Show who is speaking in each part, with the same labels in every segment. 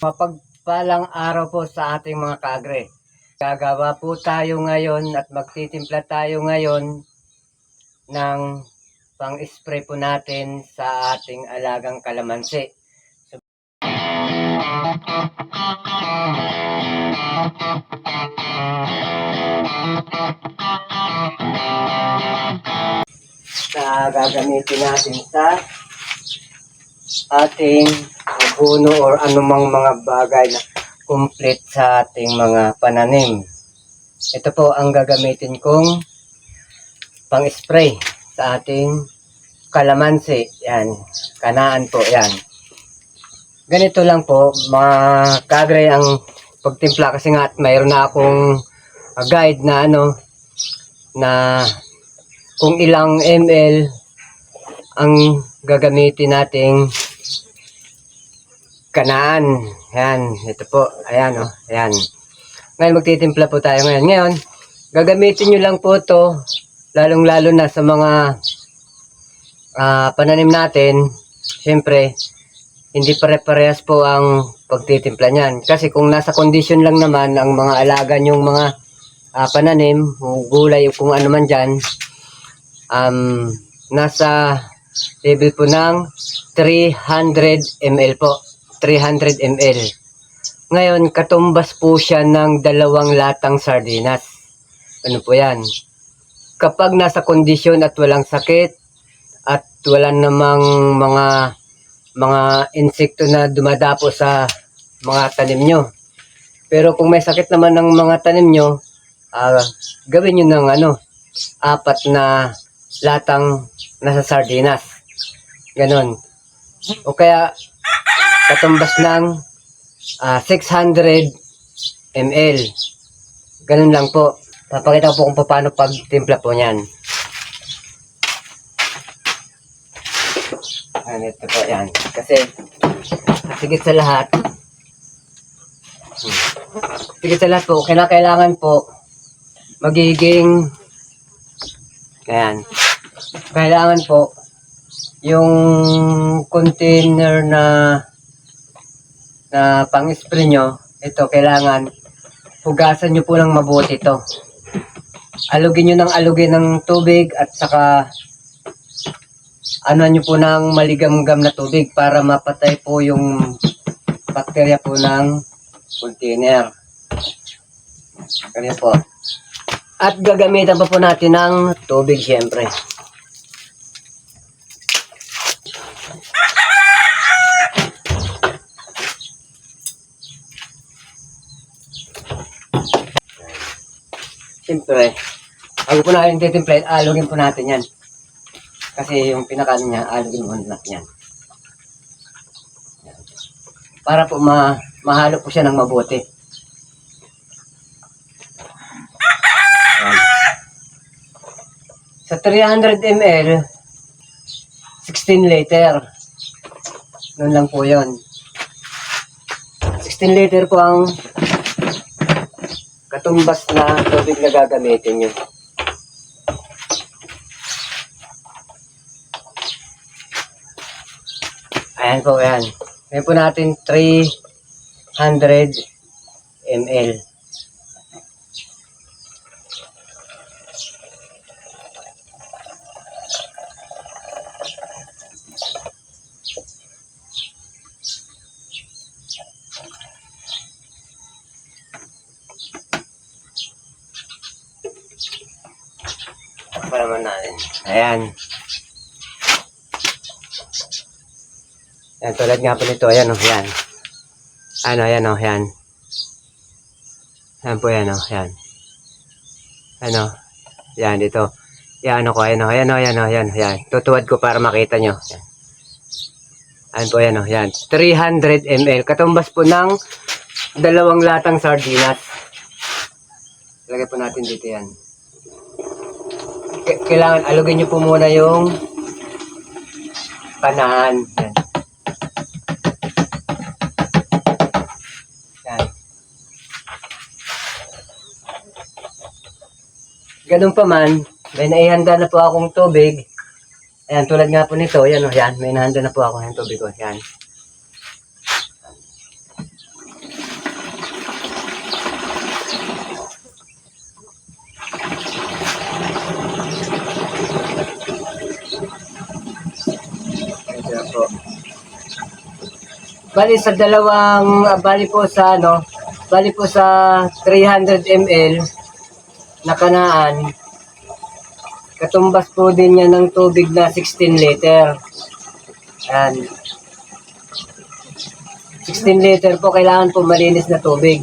Speaker 1: Mapagpalang araw po sa ating mga kagre. Gagawa po tayo ngayon at magtitimpla tayo ngayon ng pang-spray po natin sa ating alagang kalamansi. na gagamitin natin sa ating abono or anumang mga bagay na complete sa ating mga pananim. Ito po ang gagamitin kong pang-spray sa ating kalamansi. Yan, kanaan po, yan. Ganito lang po, mga kagre ang pagtimpla kasi nga at mayroon na akong guide na ano, na kung ilang ml ang gagamitin nating kanaan. Yan, ito po. Ayan, oh. Ayan. Ngayon, magtitimpla po tayo ngayon. Ngayon, gagamitin nyo lang po to lalong-lalo na sa mga ah, pananim natin. Siyempre, hindi pare-parehas po ang pagtitimpla niyan. Kasi kung nasa condition lang naman ang mga alaga nyong mga ah, pananim, gulay o kung ano man dyan, um, nasa level po ng 300 ml po. 300 ml. Ngayon, katumbas po siya ng dalawang latang sardinas. Ano po yan? Kapag nasa kondisyon at walang sakit at wala namang mga mga insekto na dumadapo sa mga tanim nyo. Pero kung may sakit naman ng mga tanim nyo, ah, gawin nyo ng ano, apat na latang nasa sardinas. Ganon. O kaya, katumbas ng ah, 600 ml. Ganun lang po. Papakita ko po kung paano pagtimpla po niyan. Ayan, ito po yan. Kasi, sigit sa lahat, sigit sa lahat po, kailangan po, magiging, ayan, kailangan po, yung container na na pang-spray nyo, ito, kailangan hugasan nyo po ng mabuti ito. Alugin nyo ng alugin ng tubig at saka ano nyo po ng maligamgam na tubig para mapatay po yung bakterya po ng container. Ganyan po. At gagamitan pa po natin ng tubig syempre. Siyempre, bago po natin titimplahin, alugin po natin yan. Kasi yung pinakaano niya, alugin mo natin yan. Para po ma mahalo po siya ng mabuti. Yan. Sa 300 ml, 16 liter. Noon lang po yon. 16 liter po ang katumbas na tubig na gagamitin nyo. Ayan po, ayan. Ayan po natin 300 ml. Pa naman natin. Ayan. Yan, tulad nga po nito. Ayan, oh, yan. Ano, ayan, oh, yan. Yan po, yan, oh, yan. Ano, yan, dito. Yan, ano ko, ayan, oh, ayan, oh, ayan, oh, yan, yan. Tutuwad ko para makita nyo. Yan. Ayan po, ayan, oh, yan. 300 ml. Katumbas po ng dalawang latang sardinas. Lagay po natin dito yan. Kailangan alugin nyo po muna yung panahan. Yan. Yan. Ganun pa man, may naihanda na po akong tubig. Ayan, tulad nga po nito, yan o, yan, may nahanda na po ako ng tubig ko, yan. Bali sa dalawang, ah, bali po sa ano, bali po sa 300 ml na kanaan, katumbas po din yan ng tubig na 16 liter. Yan. 16 liter po, kailangan po malinis na tubig.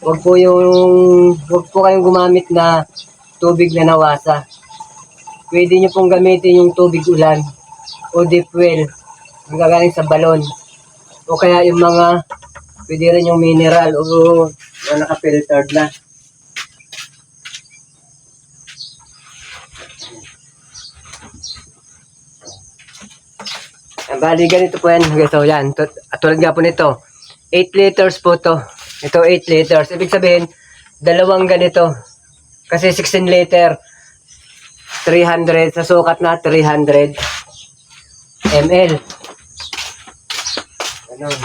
Speaker 1: Huwag po yung, huwag po kayong gumamit na tubig na nawasa. Pwede nyo pong gamitin yung tubig ulan o deep well ang gagaling sa balon. O kaya yung mga, pwede rin yung mineral o yung naka-filtered na. Ang bali ganito po yan. Ito yan. Tut- At tulad nga po nito. 8 liters po to. Ito 8 liters. Ibig sabihin, dalawang ganito. Kasi 16 liter. 300. Sa sukat na 300 ml. Ganun.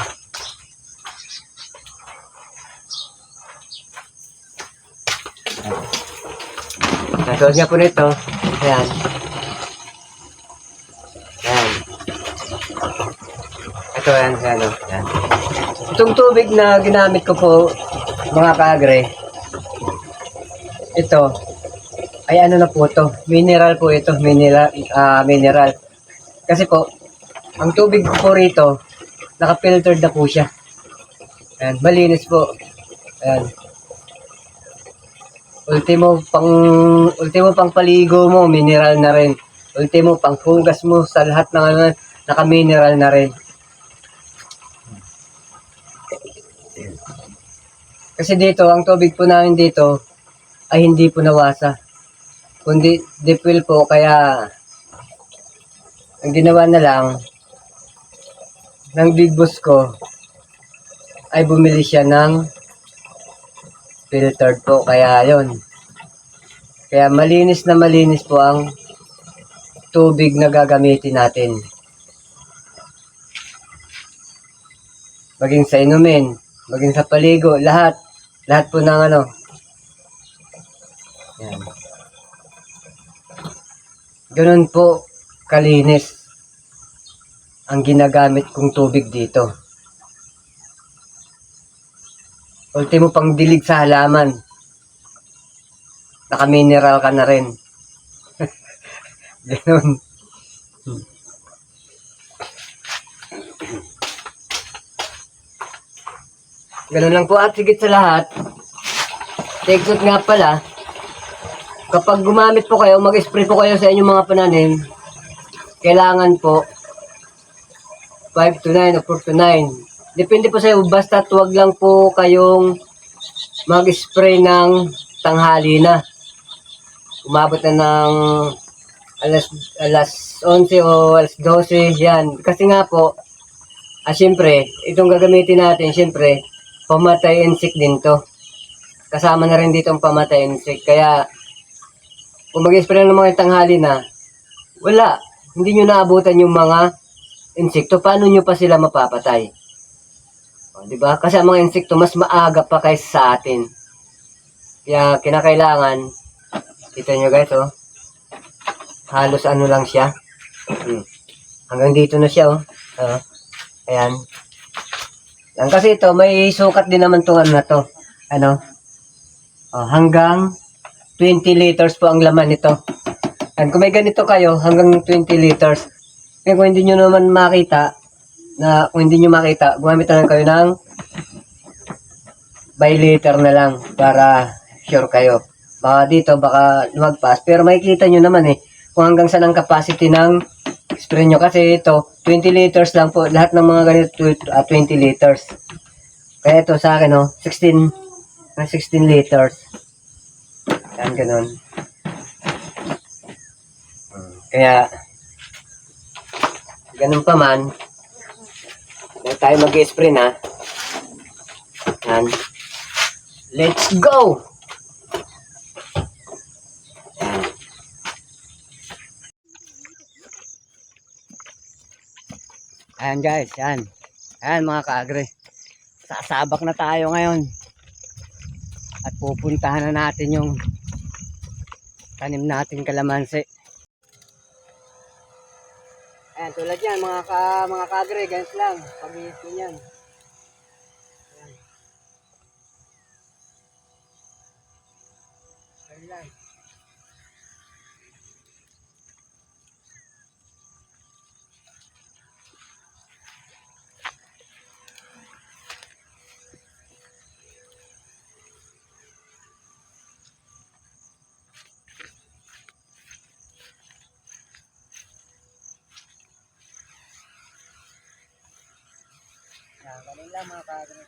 Speaker 1: Katulad nga po nito. Ayan. Ayan. Ito yan, yan, oh, yan. Itong tubig na ginamit ko po, mga kagre, ito, ay ano na po to, mineral po ito, mineral, ah mineral. Kasi po, ang tubig po rito, naka-filtered na po siya. Ayan, malinis po. Ayan. Ultimo pang ultimo pang paligo mo, mineral na rin. Ultimo pang hugas mo sa lahat ng ano, naka-mineral na rin. Kasi dito, ang tubig po namin dito ay hindi po nawasa. Kundi deep well po, kaya ang ginawa na lang ng big boss ko ay bumili siya ng filtered po. Kaya yon Kaya malinis na malinis po ang tubig na gagamitin natin. Maging sa inumin, maging sa paligo, lahat. Lahat po ng ano. Yan. Ganun po kalinis ang ginagamit kong tubig dito. Ultimo pang dilig sa halaman. Naka-mineral ka na rin. Ganun. Ganun lang po at higit sa lahat. Take note nga pala, kapag gumamit po kayo, mag-spray po kayo sa inyong mga pananim, kailangan po 5 to 9 o 4 to 9. Depende po sa iyo, basta tuwag lang po kayong mag-spray ng tanghali na. Umabot na ng alas, alas 11 o alas 12, yan. Kasi nga po, ah, syempre, itong gagamitin natin, syempre, pamatay insect din to. Kasama na rin dito ang pamatay insect. Kaya, kung mag-spray ng mga tanghali na, wala. Hindi nyo naabutan yung mga insekto. Paano nyo pa sila mapapatay? O, di ba? Kasi ang mga insekto mas maaga pa kaysa sa atin. Kaya kinakailangan, kita nyo guys, oh. Halos ano lang siya. Hmm. Hanggang dito na siya, oh. Ah, ayan. Yan kasi ito, may sukat din naman itong ano na to. Ano? Oh, hanggang 20 liters po ang laman nito. Yan, kung may ganito kayo, hanggang 20 liters. Kaya kung hindi nyo naman makita, na kung hindi nyo makita, gumamit na lang kayo ng by liter na lang para sure kayo. Baka dito, baka lumagpas. Pero makikita nyo naman eh, kung hanggang saan ang capacity ng spray nyo. Kasi ito, 20 liters lang po. Lahat ng mga ganito, tw- ah, 20 liters. Kaya ito sa akin, oh, 16, ah, 16 liters. Yan, ganun. Hmm, Kaya, ganun pa man, Huwag tayo mag-spray na. Yan. Let's go! Yan. Ayan guys, yan. Ayan mga kaagre. Sasabak na tayo ngayon. At pupuntahan na natin yung tanim natin kalamansi. Ayan, tulad yan, mga, ka, mga kagre, ganyan lang. Pag-iis yan. Lang mga kagre.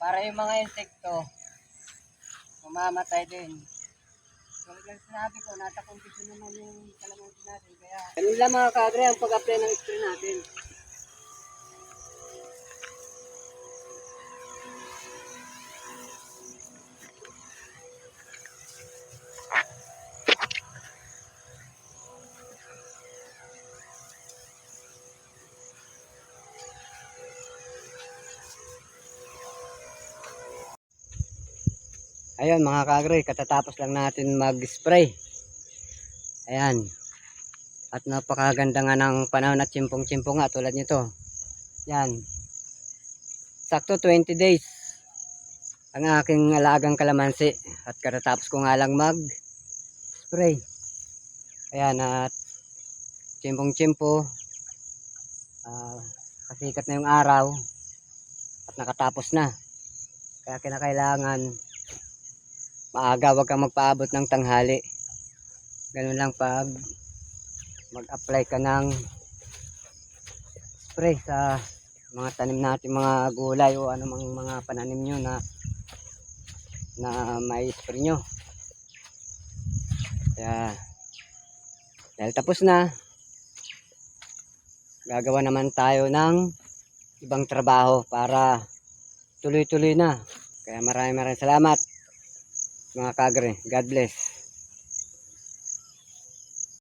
Speaker 1: Para yung mga insekto, mamamatay din. Tulad ng sinabi ko, nasa kondisyon naman yung kalamansi natin. Kaya, lang mga kagre ang pag-apply ng spray natin. Ayun mga kagre, katatapos lang natin mag-spray. Ayan. At napakaganda nga ng panahon at chimpong-chimpong nga tulad nito. Yan. Sakto 20 days ang aking alagang kalamansi at katatapos ko nga lang mag-spray. Ayan at chimpong-chimpo. Ah, kasikat na yung araw at nakatapos na. Kaya kinakailangan maaga wag kang magpaabot ng tanghali. Ganun lang pag mag-apply ka ng spray sa mga tanim natin mga gulay o anumang mga pananim nyo na na may spray nyo. Kaya dahil tapos na gagawa naman tayo ng ibang trabaho para tuloy-tuloy na. Kaya maraming maraming salamat mga kagre. God bless.